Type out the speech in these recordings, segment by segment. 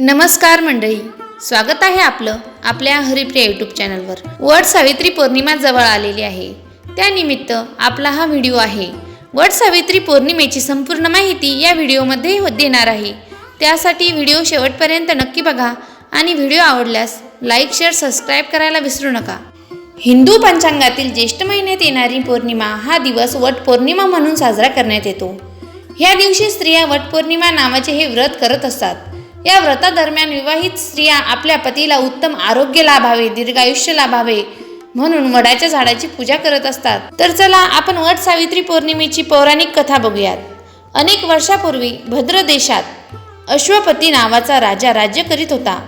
नमस्कार मंडळी स्वागत आहे आपलं आपल्या हरिप्रिया यूट्यूब चॅनलवर. वट सावित्री पौर्णिमा जवळ आलेली आहे. त्यानिमित्त आपला हा व्हिडिओ आहे. वट सावित्री पौर्णिमेची संपूर्ण माहिती या व्हिडिओमध्ये हो- देणार आहे. त्यासाठी व्हिडिओ शेवटपर्यंत नक्की बघा आणि व्हिडिओ आवडल्यास लाईक शेअर सबस्क्राईब करायला विसरू नका. हिंदू पंचांगातील ज्येष्ठ महिन्यात येणारी पौर्णिमा हा दिवस वट पौर्णिमा म्हणून साजरा करण्यात येतो. ह्या दिवशी स्त्रिया वटपौर्णिमा नावाचे हे व्रत करत असतात. या व्रतादरम्यान विवाहित स्त्रिया आपल्या पतीला उत्तम आरोग्य लाभावे दीर्घायुष्य लाभावे म्हणून वडाच्या झाडाची पूजा करत असतात. तर चला आपण वट सावित्री पौर्णिमेची पौराणिक कथा बघूयात. अनेक वर्षापूर्वी भद्र देशात अश्वपती नावाचा राजा राज्य करीत होता.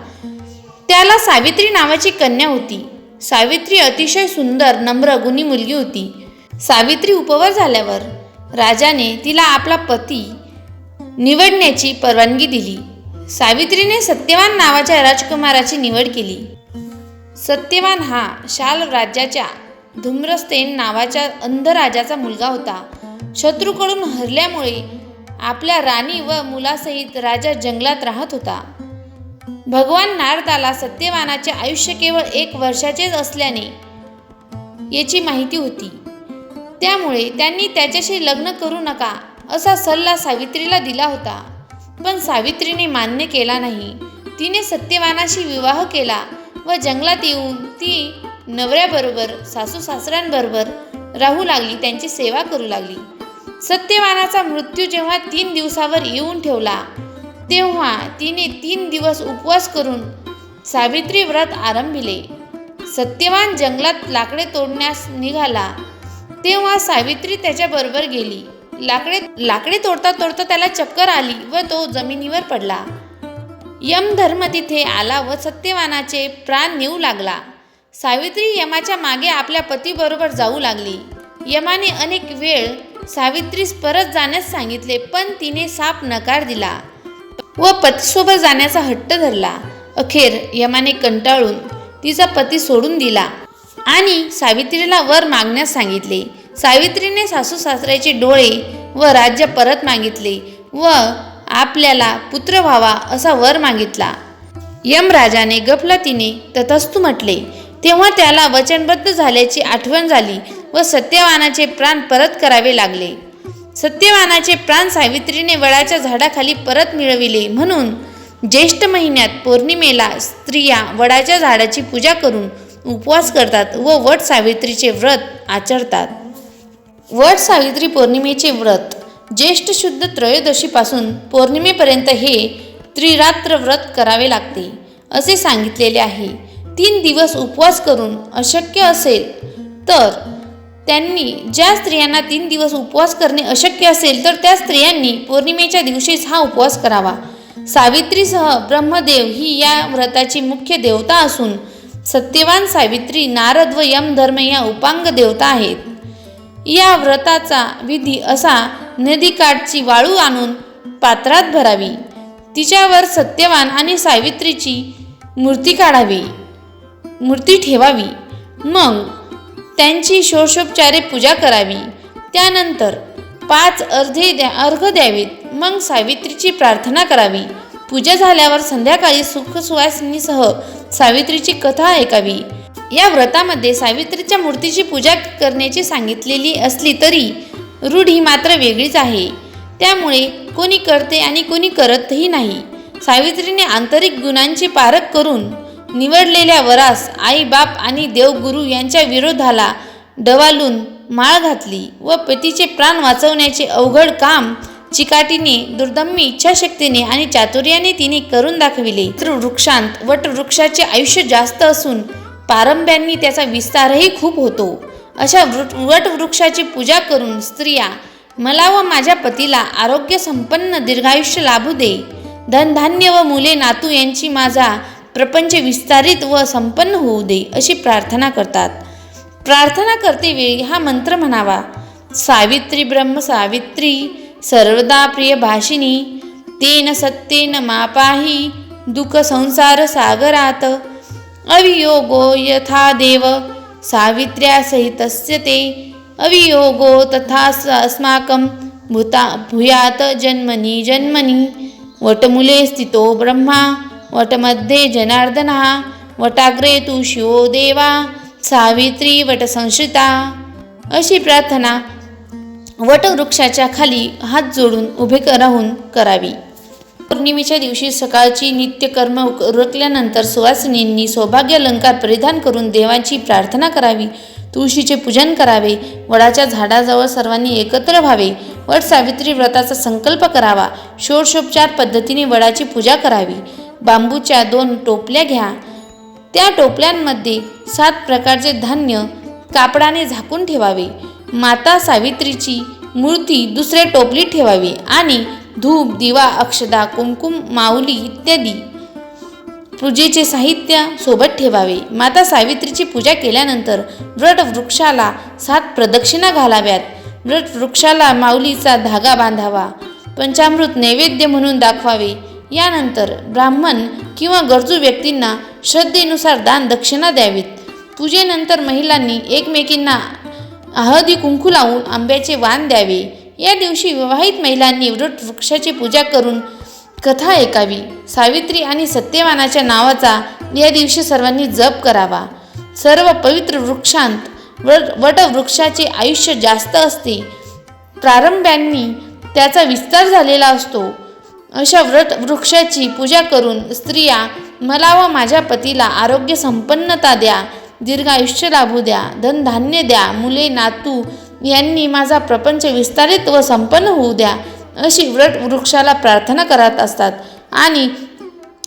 त्याला सावित्री नावाची कन्या होती. सावित्री अतिशय सुंदर नम्र गुणी मुलगी होती. सावित्री उपवर झाल्यावर राजाने तिला आपला पती निवडण्याची परवानगी दिली. सावित्रीने सत्यवान नावाच्या राजकुमाराची निवड केली. सत्यवान हा शाल राज्याच्या धूम्रस्तेन नावाच्या अंध राजाचा मुलगा होता. शत्रूकडून हरल्यामुळे आपल्या राणी व मुलासहित राजा जंगलात राहत होता. भगवान नारदाला सत्यवानाचे आयुष्य केवळ एक वर्षाचेच असल्याने याची माहिती होती. त्यामुळे त्यांनी त्याच्याशी लग्न करू नका असा सल्ला सावित्रीला दिला होता. पण सावित्रीने मान्य केला नाही. तिने सत्यवानाशी विवाह केला व जंगलात येऊन ती नवऱ्याबरोबर सासू सासऱ्यांबरोबर राहू लागली त्यांची सेवा करू लागली. सत्यवानाचा मृत्यू जेव्हा तीन दिवसावर येऊन ठेवला तेव्हा तिने तीन दिवस उपवास करून सावित्री व्रत आरंभिले. सत्यवान जंगलात लाकडे तोडण्यास निघाला तेव्हा सावित्री त्याच्याबरोबर गेली. लाकडे लाकडे तोडता तोडता त्याला चक्कर आली व तो जमिनीवर पडला. यमधर्म तिथे आला व सत्यवानाचे प्राण नेऊ लागला. सावित्री यमाच्या मागे आपल्या पतीबरोबर जाऊ लागली. यमाने अनेक वेळ सावित्रीस परत जाण्यास सांगितले पण तिने साप नकार दिला व पतीसोबत जाण्याचा हट्ट धरला. अखेर यमाने कंटाळून तिचा पती सोडून दिला आणि सावित्रीला वर मागण्यास सांगितले सावित्रीने सासू सासऱ्याचे डोळे व राज्य परत मागितले व आपल्याला पुत्र व्हावा असा वर मागितला. यमराजाने गफलतीने तथस्तू म्हटले तेव्हा त्याला वचनबद्ध झाल्याची आठवण झाली व सत्यवानाचे प्राण परत करावे लागले. सत्यवानाचे प्राण सावित्रीने वडाच्या झाडाखाली परत मिळविले म्हणून ज्येष्ठ महिन्यात पौर्णिमेला स्त्रिया वडाच्या झाडाची पूजा करून उपवास करतात व वट सावित्रीचे व्रत आचरतात. वट सावित्री पौर्णिमेचे व्रत. ज्येष्ठ शुद्ध त्रयोदशीपासून पौर्णिमेपर्यंत हे त्रिरात्र व्रत करावे लागते असे सांगितलेले आहे. तीन दिवस उपवास करून अशक्य असेल तर त्यांनी ज्या स्त्रियांना तीन दिवस उपवास करणे अशक्य असेल तर त्या स्त्रियांनी पौर्णिमेच्या दिवशीच हा उपवास करावा. सावित्रीसह ब्रह्मदेव ही या व्रताची मुख्य देवता असून सत्यवान सावित्री नारद व यमधर्म या उपांग देवता आहेत. या व्रताचा विधी असा नदीकाठची वाळू आणून पात्रात भरावी. तिच्यावर सत्यवान आणि सावित्रीची मूर्ती काढावी. मूर्ती ठेवावी. मग त्यांची षोडशोपचारे पूजा करावी. त्यानंतर पाच अर्धे द्या अर्घ द्यावीत. मग सावित्रीची प्रार्थना करावी. पूजा झाल्यावर संध्याकाळी सुखसुवासिनीसह सावित्रीची कथा ऐकावी. या व्रतामध्ये सावित्रीच्या मूर्तीची पूजा करण्याची सांगितलेली असली तरी रूढी मात्र वेगळीच आहे. त्यामुळे कोणी करते आणि कोणी करतही नाही. सावित्रीने आंतरिक गुणांची पारख करून निवडलेल्या वरास आई बाप आणि देवगुरु यांच्या विरोधाला डवालून माळ घातली व पतीचे प्राण वाचवण्याचे अवघड काम चिकाटीने दुर्दम्य इच्छाशक्तीने आणि चातुर्याने तिने करून दाखविले. तर वृक्षांत वटवृक्षाचे आयुष्य जास्त असून पारंब्यांनी त्याचा विस्तारही खूप होतो. अशा वृ वटवृक्षाची पूजा करून स्त्रिया मला व माझ्या पतीला आरोग्य संपन्न दीर्घायुष्य लाभू दे. धनधान्य व मुले नातू यांची माझा प्रपंच विस्तारित व संपन्न होऊ दे अशी प्रार्थना करतात. प्रार्थना करते वेळी हा मंत्र म्हणावा. सावित्री ब्रह्म सावित्री सर्वदा प्रिय भाषिणी तेन सत्येन मापाही दुःख संसार सागरात अवियोगो यथा देव। सावित्र्या सहितस्य ते। अवियोगो तथा स अस्माकं भूता भूयात जन्मनी जन्मनी। वटमुले स्थितो ब्रह्मा। वटमध्ये जनार्दनः। वटाग्रे तु शिवो देवा। सावित्री वटसंश्रिता। अशी प्रार्थना वटवृक्षाच्या खाली हात जोडून उभे राहून करावी. पौर्णिमेच्या दिवशी सकाळची नित्यकर्म उरकल्यानंतर सुवासिनींनी सौभाग्य अलंकार परिधान करून देवांची प्रार्थना करावी. तुळशीचे पूजन करावे. वडाच्या झाडाजवळ सर्वांनी एकत्र व्हावे. वट सावित्री व्रताचा संकल्प करावा. षोडशोपचार पद्धतीने वडाची पूजा करावी. बांबूच्या दोन टोपल्या घ्या. त्या टोपल्यांमध्ये सात प्रकारचे धान्य कापडाने झाकून ठेवावे. माता सावित्रीची मूर्ती दुसऱ्या टोपलीत ठेवावी आणि धूप दिवा अक्षदा कुमकुम माऊली इत्यादी पूजेचे साहित्य सोबत ठेवावे. माता सावित्रीची पूजा केल्यानंतर व्रट वृक्षाला सात प्रदक्षिणा घालाव्यात. व्रट वृक्षाला माऊलीचा धागा बांधावा. पंचामृत नैवेद्य म्हणून दाखवावे. यानंतर ब्राह्मण किंवा गरजू व्यक्तींना श्रद्धेनुसार दान दक्षिणा द्यावीत. पूजेनंतर महिलांनी एकमेकींना हळदी कुंकू लावून आंब्याचे वाण द्यावे. या दिवशी विवाहित महिलांनी वृट वृक्षाची पूजा करून कथा ऐकावी. सावित्री आणि सत्यवानाच्या नावाचा या दिवशी सर्वांनी जप करावा. सर्व पवित्र वृक्षांत वट वटवृक्षाचे आयुष्य जास्त असते. प्रारंभ्यांनी त्याचा विस्तार झालेला असतो. अशा व्रत वृक्षाची पूजा करून स्त्रिया मला व माझ्या पतीला आरोग्य संपन्नता द्या दीर्घ आयुष्य लाभू द्या धनधान्य द्या मुले नातू यांनी माझा प्रपंच विस्तारित व संपन्न होऊ द्या अशी व्रत वृक्षाला प्रार्थना करत असतात. आणि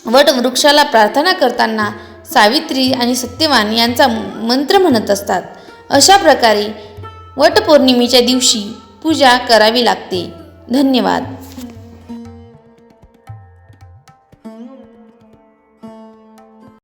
वट वृक्षाला प्रार्थना करताना सावित्री आणि सत्यवान यांचा मंत्र म्हणत असतात. अशा प्रकारे वटपौर्णिमेच्या दिवशी पूजा करावी लागते. धन्यवाद.